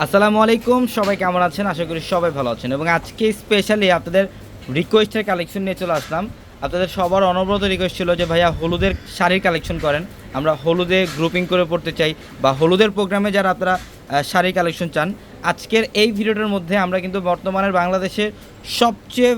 আসসালামু আলাইকুম, সবাই কেমন আছেন? আশা করি সবাই ভালো আছেন। এবং আজকে স্পেশালি আপনাদের রিকোয়েস্টের কালেকশন নিয়ে চলে আসলাম। আপনাদের সবার অনবরত রিকোয়েস্ট ছিল যে, ভাইয়া, হলুদের শাড়ির কালেকশন করেন। আমরা হলুদে গ্রুপিং করে পড়তে চাই বা হলুদের প্রোগ্রামে যারা আপনারা শাড়ির কালেকশন চান, আজকের এই ভিডিওটার মধ্যে আমরা কিন্তু বর্তমানের বাংলাদেশের সবচেয়ে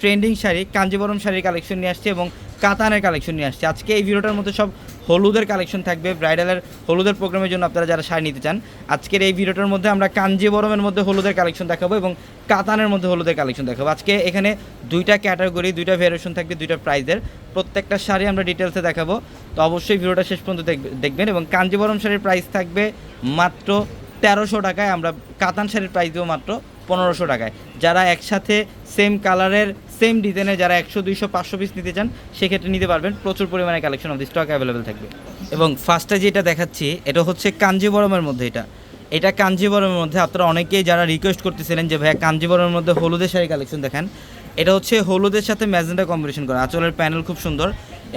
ট্রেন্ডিং শাড়ি, কাঞ্জিবরম শাড়ির কালেকশন নিয়ে আসছি এবং কাতানের কালেকশন নিয়ে আসছি। আজকে এই ভিডিওটার মধ্যে সব হলুদের কালেকশন থাকবে ব্রাইডালের হলুদের প্রোগ্রামের জন্য আপনারা যারা শাড়ি নিতে চান, আজকের এই ভিডিওটার মধ্যে আমরা কাঞ্জিবরমের মধ্যে হলুদের কালেকশন দেখাবো এবং কাতানের মধ্যে হলুদের কালেকশন দেখাবো। আজকে এখানে দুইটা ক্যাটাগরি দুইটা ভেরিয়েশন থাকবে, দুইটা প্রাইজের প্রত্যেকটা শাড়ি আমরা ডিটেলসে দেখাবো। তো অবশ্যই ভিডিওটা শেষ পর্যন্ত দেখবে- দেখবেন এবং কাঞ্জিবরম শাড়ির প্রাইস থাকবে মাত্র তেরোশো টাকায়। আমরা কাতান শাড়ির প্রাইস দেবো মাত্র পনেরোশো টাকায়। যারা একসাথে সেম কালারের সেম ডিজাইনের যারা একশো, দুইশো, পাঁচশো পিস নিতে চান, সেক্ষেত্রে নিতে পারবেন। প্রচুর পরিমাণে কালেকশন অফ স্টক অ্যাভেলেবেল থাকবে। এবং ফার্স্টে যেটা দেখাচ্ছি, এটা হচ্ছে কাঞ্জিবরমের মধ্যে এটা। এটা কাঞ্জিবরমের মধ্যে আপনারা অনেকেই যারা রিকোয়েস্ট করতেছিলেন যে, ভাইয়া, কাঞ্জিবরমের মধ্যে হলুদের শাড়ি কালেকশন দেখান। এটা হচ্ছে হলুদের সাথে ম্যাজেন্টা কম্বিনেশন করা। আঁচলের প্যানেল খুব সুন্দর।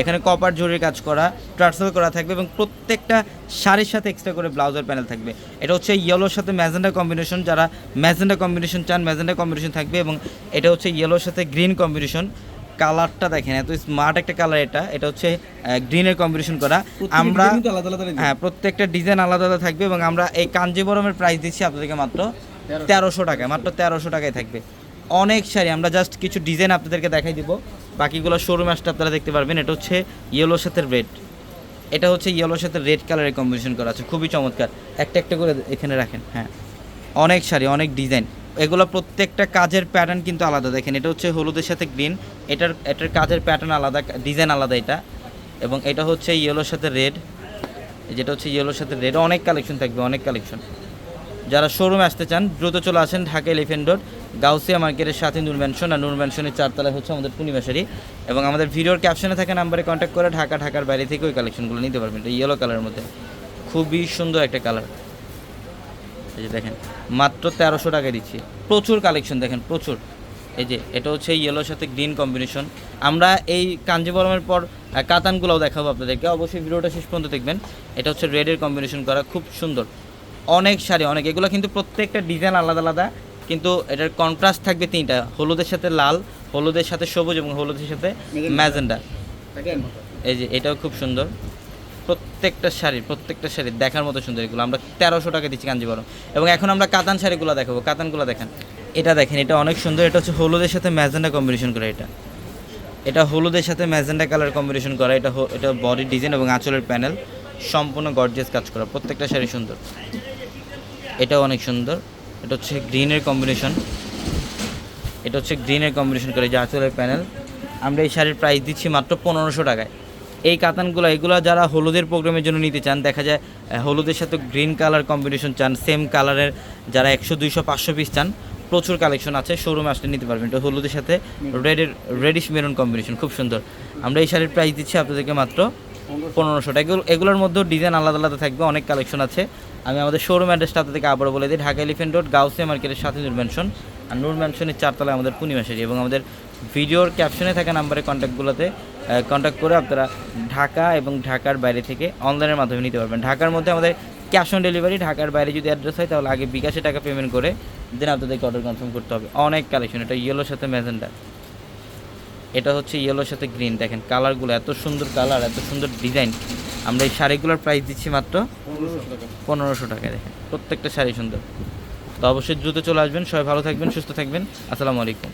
এখানে কপার জরির কাজ করা ট্রান্সফার করা থাকবে এবং প্রত্যেকটা শাড়ির সাথে এক্সট্রা করে ব্লাউজের প্যানেল থাকবে। এটা হচ্ছে ইয়েলোর সাথে ম্যাজেন্টা কম্বিনেশন। যারা ম্যাজেন্টা কম্বিনেশন চান ম্যাজেন্টা কম্বিনেশন থাকবে এবং এটা হচ্ছে ইয়েলোর সাথে গ্রিন কম্বিনেশন। কালারটা দেখেন এত স্মার্ট একটা কালার এটা। এটা হচ্ছে গ্রিনের কম্বিনেশন করা। আমরা হ্যাঁ প্রত্যেকটা ডিজাইন আলাদা আলাদা থাকবে এবং আমরা এই কাঞ্জিবরমের প্রাইস দিচ্ছি আপনাদেরকে মাত্র তেরোশো টাকায় মাত্র তেরোশো টাকায় থাকবে। অনেক শাড়ি, আমরা জাস্ট কিছু ডিজাইন আপনাদেরকে দেখাই দিব। বাকিগুলো শোরুম আসতে আপনারা দেখতে পারবেন, এটা হচ্ছে ইয়েলোর সাথে রেড এটা হচ্ছে ইয়েলোর সাথে রেড কালারের কম্বিনেশন করা আছে, খুবই চমৎকার। একটা একটা করে এখানে রাখেন হ্যাঁ। অনেক শাড়ি, অনেক ডিজাইন এগুলো প্রত্যেকটা কাজের প্যাটার্ন কিন্তু আলাদা। দেখেন, এটা হচ্ছে হলুদের সাথে গ্রিন এটার এটার কাজের প্যাটার্ন আলাদা ডিজাইন আলাদা এটা। এবং এটা হচ্ছে ইয়েলোর সাথে রেড যেটা হচ্ছে ইয়েলোর সাথে রেড অনেক কালেকশন থাকবে, অনেক কালেকশন যারা শোরুমে আসতে চান, দ্রুত চলে আসেন ঢাকা এলিফেন্ট রোড গাউসিয়া মার্কেটের সাথে নূর ম্যানশন আর নূর ম্যানশনের চারতলায় হচ্ছে আমাদের পূর্ণিমাশারি এবং আমাদের ভিডিওর ক্যাপশনে থাকা নাম্বারে কন্ট্যাক্ট করে ঢাকা, ঢাকার বাইরে থেকে ওই কালেকশনগুলো নিতে পারবেন। এটা ইয়েলো কালারের মধ্যে। খুবই সুন্দর একটা কালার এই যে দেখেন, মাত্র তেরোশো টাকায় দিচ্ছি। প্রচুর কালেকশন দেখেন, প্রচুর। এই যে, এটা হচ্ছে ইয়েলোর সাথে গ্রিন কম্বিনেশন আমরা এই কাঞ্জিবরমের পর কাতানগুলোও দেখাবো আপনাদেরকে। অবশ্যই ভিডিওটা শেষ পর্যন্ত দেখবেন। এটা হচ্ছে রেডের কম্বিনেশন করা, খুব সুন্দর। অনেক শাড়ি, অনেক। এগুলো কিন্তু প্রত্যেকটা ডিজাইন আলাদা আলাদা। কিন্তু এটার কন্ট্রাস্ট থাকবে তিনটা হলুদের সাথে লাল হলুদের সাথে সবুজ এবং হলুদের সাথে ম্যাজেন্ডা। এই যে এটাও খুব সুন্দর। প্রত্যেকটা শাড়ি প্রত্যেকটা শাড়ি দেখার মতো সুন্দর এগুলো। আমরা তেরোশো টাকা দিচ্ছি কাঞ্জিবরম। এবং এখন আমরা কাতান শাড়িগুলো দেখাবো। কাতানগুলো দেখেন। এটা দেখেন এটা অনেক সুন্দর। এটা হচ্ছে হলুদের সাথে ম্যাজেন্ডা কম্বিনেশন করা এটা। এটা হলুদের সাথে ম্যাজেন্ডা কালার কম্বিনেশন করা। এটা এটা বডি ডিজাইন এবং আঁচলের প্যানেল সম্পূর্ণ গর্জিয়াস কাজ করা। প্রত্যেকটা শাড়ি সুন্দর। এটাও অনেক সুন্দর। এটা হচ্ছে গ্রিনের কম্বিনেশন। এটা হচ্ছে গ্রিনের কম্বিনেশন করে যে আঁচলের প্যানেল। আমরা এই শাড়ির প্রাইস দিচ্ছি মাত্র পনেরোশো টাকায়। এই কাতানগুলো, এগুলো যারা হলুদের প্রোগ্রামের জন্য নিতে চান, দেখা যায় হলুদের সাথে গ্রিন কালার কম্বিনেশন চান সেম কালারের যারা একশো, দুইশো, পাঁচশো পিস চান, প্রচুর কালেকশন আছে শোরুমে আসলে নিতে পারবেন। এটা হলুদের সাথে রেডের রেডিশ মেরুন কম্বিনেশন খুব সুন্দর। আমরা এই শাড়ির প্রাইস দিচ্ছি আপনাদেরকে মাত্র পনেরোশো। টাকা এগুলো এগুলোর মধ্যেও ডিজাইন আলাদা আলাদা থাকবে, অনেক কালেকশন আছে। আমি আমাদের শোরুম অ্যাড্রেসটা আপনাদেরকে আবারও বলে দিই, ঢাকা এলিফেন্ট রোড গাউসিয়া মার্কেটের সাথে নূর ম্যানশন আর নূর ম্যানশনের চারতলায় আমাদের পূর্ণিমাশারি এবং আমাদের ভিডিওর ক্যাপশনে থাকা নাম্বারে কন্ট্যাক্টগুলোতে কন্ট্যাক্ট করে আপনারা ঢাকা এবং ঢাকার বাইরে থেকে অনলাইনের মাধ্যমে নিতে পারবেন। ঢাকার মধ্যে আমাদের ক্যাশ অন ডেলিভারি ঢাকার বাইরে যদি অ্যাড্রেস হয়, তাহলে আগে বিকাশে টাকা পেমেন্ট করে দেন আপনাদেরকে অর্ডার কনফার্ম করতে হবে। অনেক কালেকশন এটা ইয়েলোর সাথে ম্যাজেন্ডা এটা হচ্ছে ইয়েলোর সাথে গ্রিন দেখেন কালারগুলো এত সুন্দর কালার এত সুন্দর ডিজাইন আমরা এই শাড়িগুলোর প্রাইস দিচ্ছি মাত্র পনেরোশো টাকা, দেখেন। প্রত্যেকটা শাড়ি সুন্দর। তো অবশ্যই দ্রুত চলে আসবেন। সবাই ভালো থাকবেন, সুস্থ থাকবেন। আসসালামু আলাইকুম।